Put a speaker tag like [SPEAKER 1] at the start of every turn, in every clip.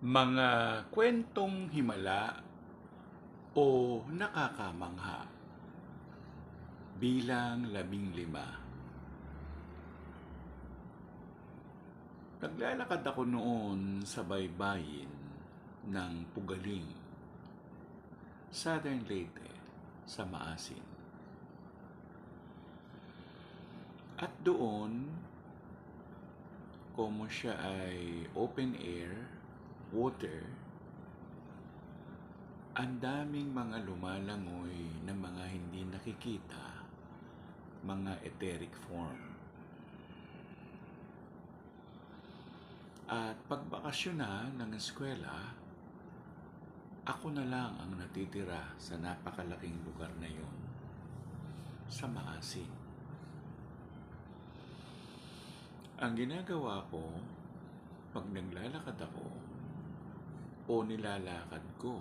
[SPEAKER 1] Mga kwentong himala o nakakamangha bilang labing lima. Naglalakad ako noon sa baybayin ng Pugaling, Southern Leyte, sa Maasin. At doon, como siya ay open air, water, ang daming mga lumalangoy na mga hindi nakikita, mga etheric form. At pagbakasyon na ng eskwela, ako na lang ang natitira sa napakalaking lugar na yun, sa Maasin. Ang ginagawa ko, pag naglalakad ako, o nilalakad ko,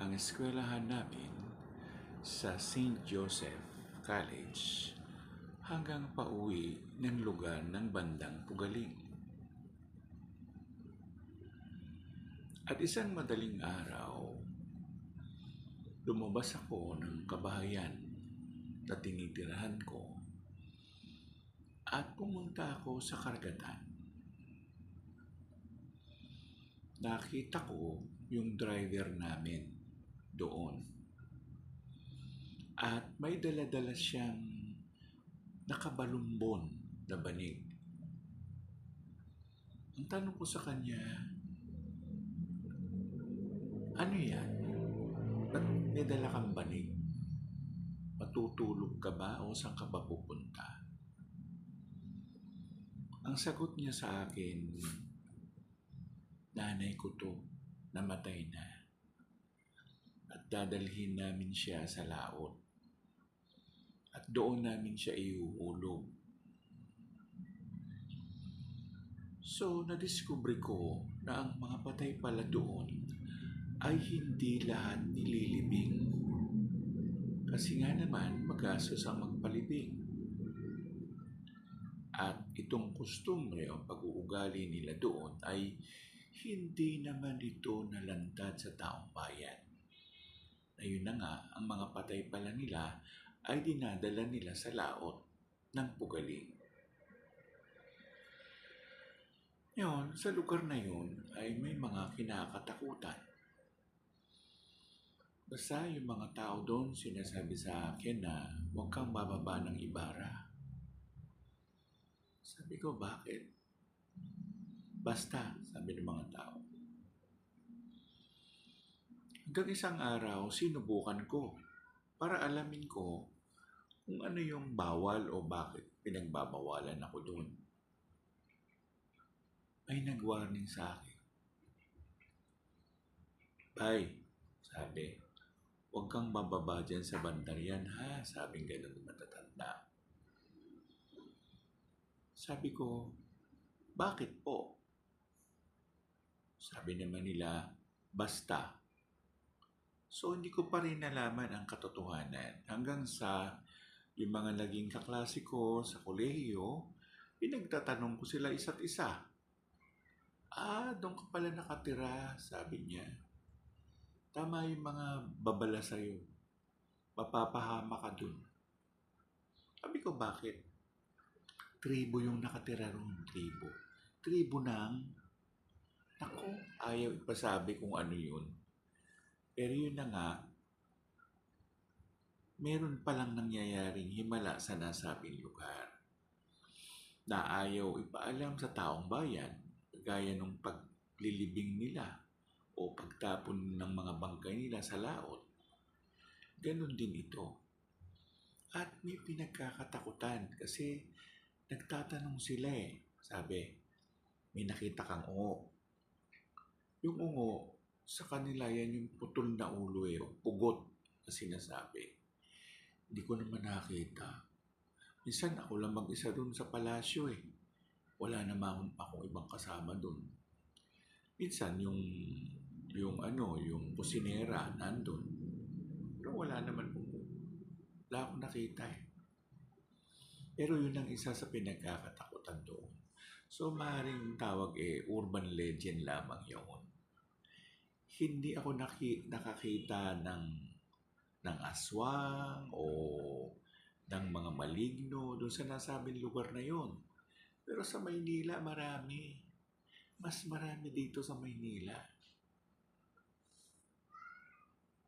[SPEAKER 1] ang eskwelahan namin sa St. Joseph College hanggang pauwi ng lugar ng bandang Pugaling. At isang madaling araw, lumabas ako ng kabahayan na tinitirahan ko at pumunta ako sa karagatan. Nakita ko yung driver namin doon. At may daladala siyang nakabalumbon na banig. Ang tanong ko sa kanya, ano yan? Ba't may dala kang banig? Matutulog ka ba o saan ka ba pupunta? Ang sagot niya sa akin, nanay ko to, namatay na. At dadalhin namin siya sa laot. At doon namin siya iuulog. So, nadiskubre ko na ang mga patay pala doon ay hindi lahat nililibing. Kasi nga naman, magastos ang magpalibing. At itong kustumbre o pag-uugali nila doon ay hindi naman ito nalantad sa taong bayan. Ayun na nga, ang mga patay pala nila ay dinadala nila sa laot ng pugaling. Ngayon, sa lugar na yun ay may mga kinakatakutan. Basta yung mga tao doon sinasabi sa akin na huwag kang bababa ng ibara. Sabi ko, bakit? Basta, sabi ng mga tao. Hanggang isang araw, sinubukan ko para alamin ko kung ano yung bawal o bakit pinagbabawalan ako doon. May nag-warning sa akin. Bay, sabi, huwag kang bababa dyan sa bandar yan ha, ganun ng matatanda. Sabi ko, bakit po? Sabi naman nila, basta. So hindi ko pa rin nalaman ang katotohanan hanggang sa yung mga naging kaklase ko sa kolehiyo, pinagtatanong ko sila isa't isa. Ah, doon ka pala nakatira, sabi niya. Tama yung mga babala sa'yo. Mapapahama ka dun. Sabi ko, bakit? Tribo yung nakatira roon, tribo. Tribo ng, ayaw ipasabi kung ano yun. Pero yun na nga, meron palang nangyayaring himala sa nasabing lugar na ayaw ipaalam sa taong bayan gaya ng paglilibing nila o pagtapon ng mga bangkay nila sa laot. Ganon din ito. At may pinagkakatakutan kasi nagtatanong sila eh. Sabi, may nakita kang ungo. Yung ungo, sa kanila yan yung putol na ulo eh, o pugot na sinasabi. Hindi ko naman nakita. Minsan ako lang mag-isa doon sa palasyo eh. Wala naman akong ibang kasama doon. Minsan yung yung ano, yung kusinera nandun. Pero wala naman po. Wala akong nakita eh. Pero yun ang isa sa pinagkakatakutan doon. So, maaaring tawag eh, urban legend lamang yun. Hindi ako naki, nakakita ng ng aswang o ng mga maligno doon sa nasabing lugar na yon. Pero sa Maynila, marami. Mas marami dito sa Maynila.